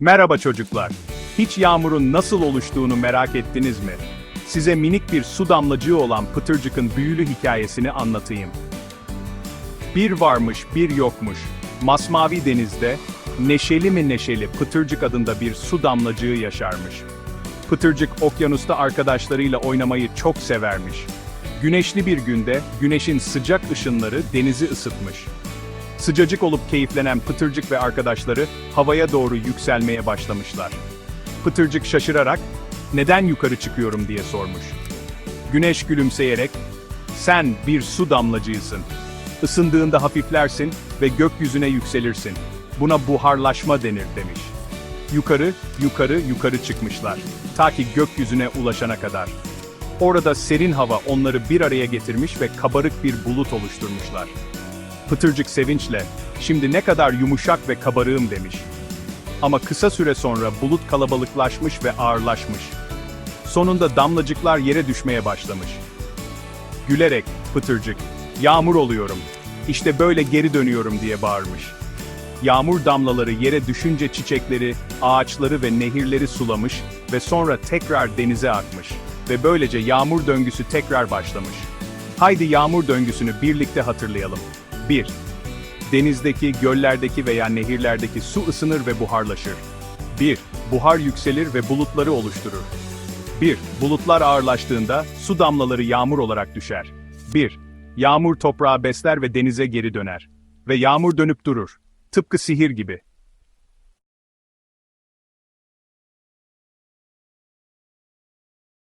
Merhaba çocuklar. Hiç yağmurun nasıl oluştuğunu merak ettiniz mi? Size minik bir su damlacığı olan Pıtırcık'ın büyülü hikayesini anlatayım. Bir varmış, bir yokmuş. Masmavi denizde, neşeli mi neşeli Pıtırcık adında bir su damlacığı yaşarmış. Pıtırcık okyanusta arkadaşlarıyla oynamayı çok severmiş. Güneşli bir günde, güneşin sıcak ışınları denizi ısıtmış. Sıcacık olup keyiflenen Pıtırcık ve arkadaşları havaya doğru yükselmeye başlamışlar. Pıtırcık şaşırarak, neden yukarı çıkıyorum diye sormuş. Güneş gülümseyerek, sen bir su damlacığısın. Isındığında hafiflersin ve gökyüzüne yükselirsin. Buna buharlaşma denir demiş. Yukarı, yukarı, yukarı çıkmışlar. Ta ki gökyüzüne ulaşana kadar. Orada serin hava onları bir araya getirmiş ve kabarık bir bulut oluşturmuşlar. Pıtırcık sevinçle, şimdi ne kadar yumuşak ve kabarığım demiş. Ama kısa süre sonra bulut kalabalıklaşmış ve ağırlaşmış. Sonunda damlacıklar yere düşmeye başlamış. Gülerek, Pıtırcık, yağmur oluyorum, işte böyle geri dönüyorum diye bağırmış. Yağmur damlaları yere düşünce çiçekleri, ağaçları ve nehirleri sulamış ve sonra tekrar denize akmış. Ve böylece yağmur döngüsü tekrar başlamış. Haydi yağmur döngüsünü birlikte hatırlayalım. 1. Denizdeki, göllerdeki veya nehirlerdeki su ısınır ve buharlaşır. 1. Buhar yükselir ve bulutları oluşturur. 1. Bulutlar ağırlaştığında su damlaları yağmur olarak düşer. 1. Yağmur toprağı besler ve denize geri döner. Ve yağmur dönüp durur. Tıpkı sihir gibi.